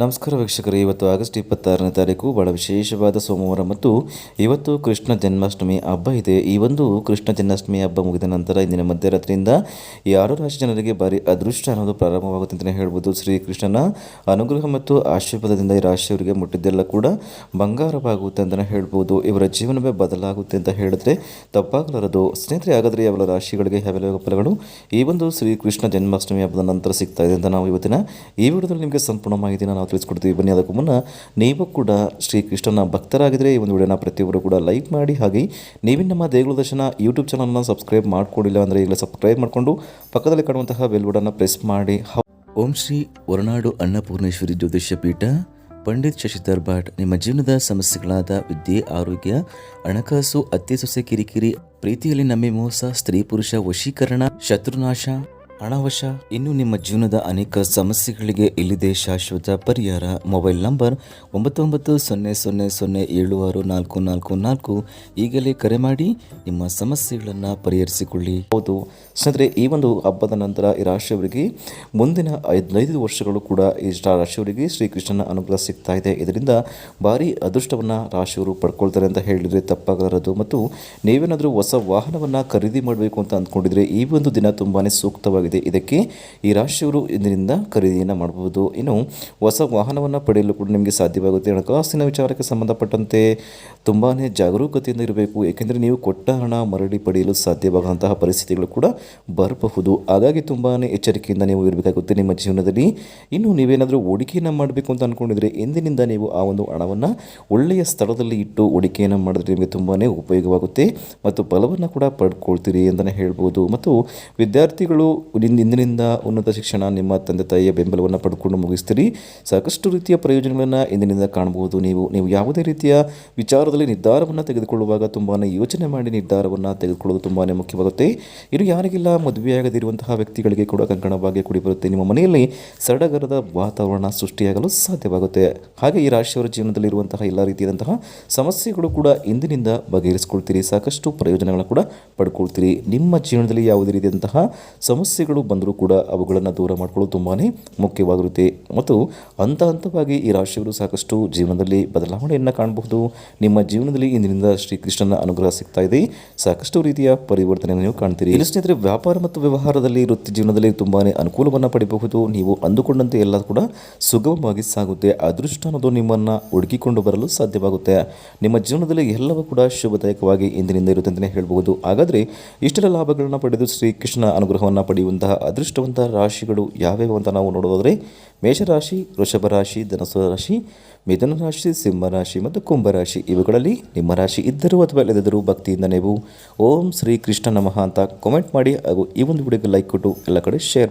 ನಮಸ್ಕಾರ ವೀಕ್ಷಕರೇ, ಇವತ್ತು ಆಗಸ್ಟ್ ಇಪ್ಪತ್ತಾರನೇ ತಾರೀಕು, ಬಹಳ ವಿಶೇಷವಾದ ಸೋಮವಾರ ಮತ್ತು ಇವತ್ತು ಕೃಷ್ಣ ಜನ್ಮಾಷ್ಟಮಿ ಹಬ್ಬ ಇದೆ. ಈ ಒಂದು ಕೃಷ್ಣ ಜನ್ಮಾಷ್ಟಮಿ ಹಬ್ಬ ಮುಗಿದ ನಂತರ ಇಂದಿನ ಮಧ್ಯರಾತ್ರಿಯಿಂದ ಆರು ರಾಶಿ ಜನರಿಗೆ ಭಾರಿ ಅದೃಷ್ಟ ಅನ್ನೋದು ಪ್ರಾರಂಭವಾಗುತ್ತೆ ಅಂತಲೇ ಹೇಳ್ಬೋದು. ಶ್ರೀಕೃಷ್ಣನ ಅನುಗ್ರಹ ಮತ್ತು ಆಶೀರ್ವಾದದಿಂದ ಈ ರಾಶಿಯವರಿಗೆ ಮುಟ್ಟಿದ್ದೆಲ್ಲ ಕೂಡ ಬಂಗಾರವಾಗುತ್ತೆ ಅಂತಲೇ ಹೇಳ್ಬೋದು. ಇವರ ಜೀವನವೇ ಬದಲಾಗುತ್ತೆ ಅಂತ ಹೇಳಿದ್ರೆ ತಪ್ಪಾಗಲಾರದು. ಸ್ನೇಹಿತರೆ, ಹಾಗಾದರೆ ಯಾವ ರಾಶಿಗಳಿಗೆ ಯಾವೆಲ್ಲ ಫಲಗಳು ಈ ಒಂದು ಶ್ರೀಕೃಷ್ಣ ಜನ್ಮಾಷ್ಟಮಿ ಹಬ್ಬದ ನಂತರ ಸಿಗ್ತಾ ಇದೆ ಅಂತ ನಾವು ಇವತ್ತಿನ ಈ ವಿಡಿಯೋದಲ್ಲಿ ನಿಮಗೆ ಸಂಪೂರ್ಣ ಮಾಹಿತಿನ ತಿಳಿಸ್ಕೊಡ್ತೀವಿ. ಬನ್ನಿ, ಅದಕ್ಕೂ ಮುನ್ನ ನೀವು ಕೂಡ ಶ್ರೀಕೃಷ್ಣನ ಭಕ್ತರಾಗಿದ್ದರೆ ಈ ಒಂದು ವಿಡಿಯೋನ ಪ್ರತಿಯೊಬ್ಬರು ಕೂಡ ಲೈಕ್ ಮಾಡಿ. ಹಾಗೆ ನೀವಿನ ನಮ್ಮ ದೇಗುಲ ದರ್ಶನ ಯೂಟ್ಯೂಬ್ ಚಾನಲ್ನ ಸಬ್ಸ್ಕ್ರೈಬ್ ಮಾಡ್ಕೊಂಡಿಲ್ಲ ಅಂದರೆ ಈಗಲೇ ಸಬ್ಸ್ಕ್ರೈಬ್ ಮಾಡಿಕೊಂಡು ಪಕ್ಕದಲ್ಲಿ ಕಾಣುವಂತಹ ಬೆಲ್ ಪ್ರೆಸ್ ಮಾಡಿ. ಓಂ ಶ್ರೀ ಹೊರನಾಡು ಅನ್ನಪೂರ್ಣೇಶ್ವರಿ ಜ್ಯೋತಿಷ್ಯ ಪೀಠ, ಪಂಡಿತ್ ಶಶಿಧರ್ ಭಟ್, ನಿಮ್ಮ ಜೀವನದ ಸಮಸ್ಯೆಗಳಾದ ವಿದ್ಯೆ, ಆರೋಗ್ಯ, ಹಣಕಾಸು ಅತ್ತೆ ಸೊಸೆ ಕಿರಿಕಿರಿ, ಪ್ರೀತಿಯಲ್ಲಿ ನಮ್ಮೆ ಮೋಸ, ಸ್ತ್ರೀ ಪುರುಷ ವಶೀಕರಣ, ಶತ್ರುನಾಶ ಹಣವಶ ಇನ್ನು ನಿಮ್ಮ ಜೀವನದ ಅನೇಕ ಸಮಸ್ಯೆಗಳಿಗೆ ಇಲ್ಲಿದೆ ಶಾಶ್ವತ ಪರಿಹಾರ. ಮೊಬೈಲ್ ನಂಬರ್ ಒಂಬತ್ತು ಒಂಬತ್ತು ಸೊನ್ನೆ ಸೊನ್ನೆ ಸೊನ್ನೆ ಏಳು ಆರು ನಾಲ್ಕು ನಾಲ್ಕು ನಾಲ್ಕು. ಈಗಲೇ ಕರೆ ಮಾಡಿ ನಿಮ್ಮ ಸಮಸ್ಯೆಗಳನ್ನು ಪರಿಹರಿಸಿಕೊಳ್ಳಿ. ಹೌದು. ಸ್ನೇಹಿತರೆ, ಈ ಒಂದು ಹಬ್ಬದ ನಂತರ ಈ ರಾಶಿಯವರಿಗೆ ಮುಂದಿನ ಹದಿನೈದು ವರ್ಷಗಳು ಕೂಡ ಈ ರಾಶಿಯವರಿಗೆ ಶ್ರೀಕೃಷ್ಣನ ಅನುಗ್ರಹ ಸಿಗ್ತಾ ಇದೆ. ಇದರಿಂದ ಭಾರಿ ಅದೃಷ್ಟವನ್ನು ರಾಶಿಯವರು ಪಡ್ಕೊಳ್ತಾರೆ ಅಂತ ಹೇಳಿದರೆ ತಪ್ಪಾಗಲಾರದು. ಮತ್ತು ನೀವೇನಾದರೂ ಹೊಸ ವಾಹನವನ್ನು ಖರೀದಿ ಮಾಡಬೇಕು ಅಂತ ಅಂದ್ಕೊಂಡಿದ್ರೆ ಈ ಒಂದು ದಿನ ತುಂಬಾ ಸೂಕ್ತವಾಗಿದೆ ಇದಕ್ಕೆ ಈ ರಾಶಿಯವರು ಇದರಿಂದ ಖರೀದಿಯನ್ನು ಮಾಡಬಹುದು. ಇನ್ನು ಹೊಸ ವಾಹನವನ್ನು ಪಡೆಯಲು ಕೂಡ ನಿಮಗೆ ಸಾಧ್ಯವಾಗುತ್ತೆ. ಹಣಕಾಸಿನ ವಿಚಾರಕ್ಕೆ ಸಂಬಂಧಪಟ್ಟಂತೆ ತುಂಬಾ ಜಾಗರೂಕತೆಯಿಂದ ಇರಬೇಕು. ಏಕೆಂದರೆ ನೀವು ಕೊಟ್ಟ ಹಣ ಮರಳಿ ಪಡೆಯಲು ಸಾಧ್ಯವಾಗುವಂತಹ ಪರಿಸ್ಥಿತಿಗಳು ಕೂಡ ಬರಬಹುದು. ಹಾಗಾಗಿ ತುಂಬಾ ಎಚ್ಚರಿಕೆಯಿಂದ ನೀವು ಇರಬೇಕಾಗುತ್ತೆ ನಿಮ್ಮ ಜೀವನದಲ್ಲಿ. ಇನ್ನು ನೀವೇನಾದರೂ ಹೂಡಿಕೆಯನ್ನು ಮಾಡಬೇಕು ಅಂತ ಅಂದ್ಕೊಂಡಿದ್ರೆ ಎಂದಿನಿಂದ ನೀವು ಆ ಒಂದು ಹಣವನ್ನು ಒಳ್ಳೆಯ ಸ್ಥಳದಲ್ಲಿ ಇಟ್ಟು ಹೂಡಿಕೆಯನ್ನು ಮಾಡಿದ್ರೆ ನಿಮಗೆ ತುಂಬಾ ಉಪಯೋಗವಾಗುತ್ತೆ. ಮತ್ತು ಬಲವನ್ನು ಕೂಡ ಪಡ್ಕೊಳ್ತೀರಿ ಅಂತಲೇ ಹೇಳ್ಬೋದು. ಮತ್ತು ವಿದ್ಯಾರ್ಥಿಗಳು ಇಂದ್- ಇಂದಿನಿಂದ ಉನ್ನತ ಶಿಕ್ಷಣ ನಿಮ್ಮ ತಂದೆ ತಾಯಿಯ ಬೆಂಬಲವನ್ನು ಪಡ್ಕೊಂಡು ಮುಗಿಸ್ತೀರಿ. ಸಾಕಷ್ಟು ರೀತಿಯ ಪ್ರಯೋಜನಗಳನ್ನು ಇಂದಿನಿಂದ ಕಾಣಬಹುದು ನೀವು. ನೀವು ಯಾವುದೇ ರೀತಿಯ ವಿಚಾರದಲ್ಲಿ ನಿರ್ಧಾರವನ್ನು ತೆಗೆದುಕೊಳ್ಳುವಾಗ ತುಂಬಾ ಯೋಚನೆ ಮಾಡಿ ನಿರ್ಧಾರವನ್ನು ತೆಗೆದುಕೊಳ್ಳೋದು ತುಂಬಾ ಮುಖ್ಯವಾಗುತ್ತೆ. ಇದು ಯಾರಿಗೆಲ್ಲ ಮದುವೆಯಾಗದಿರುವಂತಹ ವ್ಯಕ್ತಿಗಳಿಗೆ ಕೂಡ ಕಂಕಣವಾಗಿ ಕುಡಿಬರುತ್ತೆ. ನಿಮ್ಮ ಮನೆಯಲ್ಲಿ ಸಡಗರದ ವಾತಾವರಣ ಸೃಷ್ಟಿಯಾಗಲು ಸಾಧ್ಯವಾಗುತ್ತೆ. ಹಾಗೆ ಈ ರಾಶಿಯವರ ಜೀವನದಲ್ಲಿರುವಂತಹ ಎಲ್ಲ ರೀತಿಯಾದಂತಹ ಸಮಸ್ಯೆಗಳು ಕೂಡ ಇಂದಿನಿಂದ ಬಗೆಹರಿಸಿಕೊಳ್ತೀರಿ. ಸಾಕಷ್ಟು ಪ್ರಯೋಜನಗಳನ್ನು ಕೂಡ ಪಡ್ಕೊಳ್ತೀರಿ. ನಿಮ್ಮ ಜೀವನದಲ್ಲಿ ಯಾವುದೇ ರೀತಿಯಾದಂತಹ ಸಮಸ್ಯೆಗಳು ಬಂದರೂ ಕೂಡ ಅವುಗಳನ್ನು ದೂರ ಮಾಡಿಕೊಳ್ಳೋದು ತುಂಬಾ ಮುಖ್ಯವಾಗಿರುತ್ತೆ. ಮತ್ತು ಹಂತ ಹಂತವಾಗಿ ಈ ರಾಶಿಯವರು ಸಾಕಷ್ಟು ಜೀವನದಲ್ಲಿ ಬದಲಾವಣೆಯನ್ನು ಕಾಣಬಹುದು. ನಿಮ್ಮ ಜೀವನದಲ್ಲಿ ಇಂದಿನಿಂದ ಶ್ರೀಕೃಷ್ಣನ ಅನುಗ್ರಹ ಸಿಗ್ತಾ ಇದೆ. ಸಾಕಷ್ಟು ರೀತಿಯ ಪರಿವರ್ತನೆಯನ್ನು ನೀವು ಕಾಣ್ತೀರಿ. ಇಲ್ಲಿ ಸ್ನೇಹಿತರೆ, ವ್ಯಾಪಾರ ಮತ್ತು ವ್ಯವಹಾರದಲ್ಲಿ ವೃತ್ತಿ ಜೀವನದಲ್ಲಿ ತುಂಬಾ ಅನುಕೂಲವನ್ನು ಪಡೆಯಬಹುದು. ನೀವು ಅಂದುಕೊಂಡಂತೆ ಎಲ್ಲ ಕೂಡ ಸುಗಮವಾಗಿ ಸಾಗುತ್ತೆ. ಅದೃಷ್ಟ ಅನ್ನೋದು ನಿಮ್ಮನ್ನು ಹುಡುಕಿಕೊಂಡು ಬರಲು ಸಾಧ್ಯವಾಗುತ್ತೆ. ನಿಮ್ಮ ಜೀವನದಲ್ಲಿ ಎಲ್ಲವೂ ಕೂಡ ಶುಭದಾಯಕವಾಗಿ ಇಂದಿನಿಂದ ಇರುತ್ತೆ ಅಂತಲೇ ಹೇಳಬಹುದು. ಹಾಗಾದರೆ ಇಷ್ಟೆಲ್ಲ ಲಾಭಗಳನ್ನು ಪಡೆದು ಶ್ರೀಕೃಷ್ಣ ಅನುಗ್ರಹವನ್ನು ಪಡೆಯುವಂತಹ ಅದೃಷ್ಟವಂತ ರಾಶಿಗಳು ಯಾವ್ಯಾವ ಅಂತ ನಾವು ನೋಡೋದಾದರೆ ಮೇಷರಾಶಿ ವೃಷಭ ರಾಶಿ ಧನಸು ರಾಶಿ ಮಿಥುನ ರಾಶಿ ಸಿಂಹ ರಾಶಿ ಮತ್ತು ಕುಂಭರಾಶಿ. ಇವುಗಳಲ್ಲಿ ನಿಮ್ಮ ರಾಶಿ ಇದ್ದರೂ ಅಥವಾ ಇಲ್ಲದಿದ್ದರೂ ಭಕ್ತಿಯಿಂದ ನೀವು ಓಂ ಶ್ರೀ ಕೃಷ್ಣ ನಮಃ ಅಂತ ಕಾಮೆಂಟ್ ಮಾಡಿ ಹಾಗೂ ಈ ಒಂದು ವಿಡಿಯೋಗೆ ಲೈಕ್ ಕೊಟ್ಟು ಎಲ್ಲ ಕಡೆ ಶೇರ್ ಮಾಡಿ